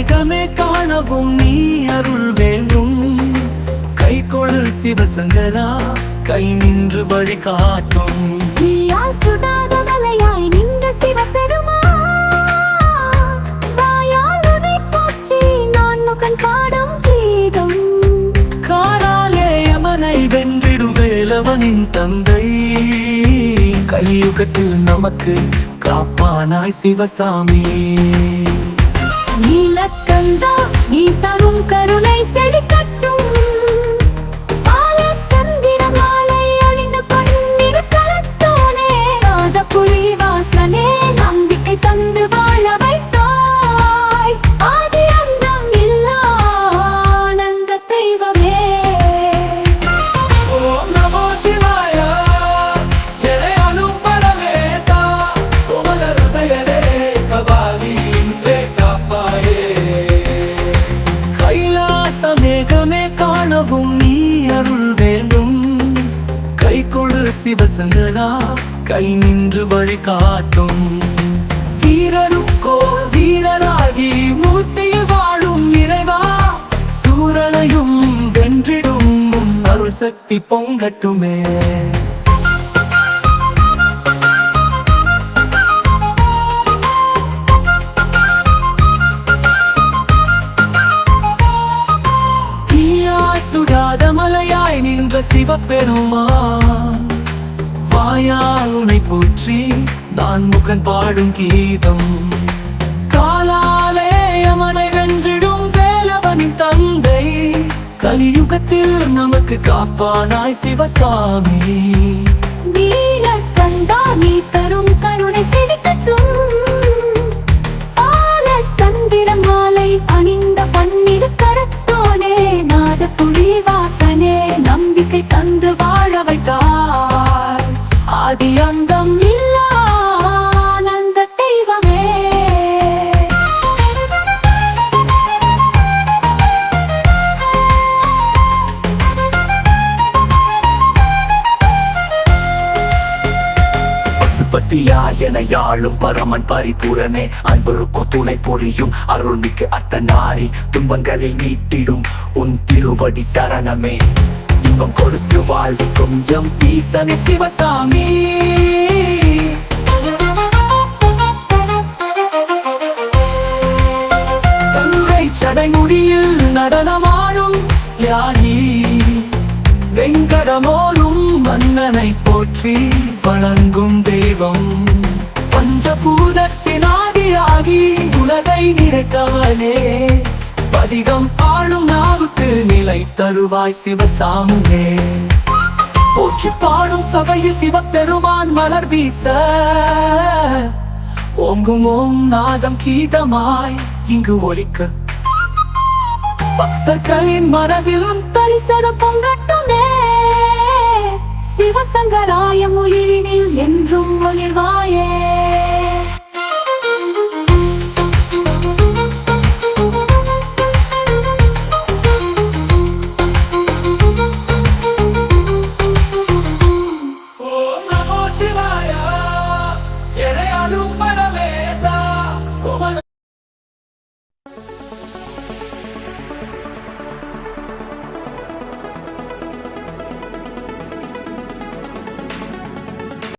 சமேகமே காணவும் நீ அருள் வேண்டும். கை கொடு சிவசங்கரா கை நின்று வழி காட்டும். தீயால் சுடாத மலையாய் நின்ற சிவபெருமா வாயால் உனை போற்றி நான் முகன் பாடும் கீதம். யமனை தந்தை. கலியுகத்தில் நமக்கு காப்பானாய் சிவசாமி. நீலக்கந்தா நீ தரும் கருணை செழிக்கட்டும் சமேகமே காணவும் நீ அருள் வேண்டும். கை கொடு சிவசங்கரா கை நின்று வழி காட்டும். வீரருக்கோ வீரராகி மூர்த்தியில் வாழும் இறைவா சூரனையும் வென்றிடும். அருள் சக்தி பொங்கட்டுமே. சுடாத மலையாய் நின்ற சிவபெருமான். வாயால் உனை போற்றி நான் முகன் பாடும் கீதம். காலாலே அமனை வென்றிடும் வேலவனின் தந்தை. கலியுகத்தில் நமக்கு காப்பானாய் சிவசாமி. நீலக்கந்தா நீ தரும் வாசனே நம்பிக்கை தந்து வாழ வைத்தார் ஆதி அந்த பசுபதியா என யாழும் பரமன் பரிபூரனே அன்பருக்கு துணை பொழியும் அருள்மிக்கு அத்தனாரி துன்பங்களை நீட்டிடும் உன் திருவடி சரணமே. இன்பம் கொடுத்து வாழ்விக்கும் எம் ஈசனே சிவசாமி. தந்தை சடைமுடியில் நடனமாடும் யானி. வெங்கடமோரும் மன்னனை போற்றி வழங்கும் தெய்வம். பஞ்சபூதத்தின் ஆதியாகி உலகை நிறைத்தவனே பதிகம் பாடும் நாவுக்கு நிலை தருவாய் சிவசாமுவே. போற்றி பாடும் சபையில் சிவபெருமான் மலர் வீச. ஓங்கும் ஓம் நாதம் கீதமாய் இங்கு ஒலிக்க. பக்தர்களின் மனதிலும் தரிசனம் பொங்கட்டுமே. சிவசங்கராயம் உயிரினில் என்றும் ஒளிர்வாயே. Shiva, yeah, yeah, yeah,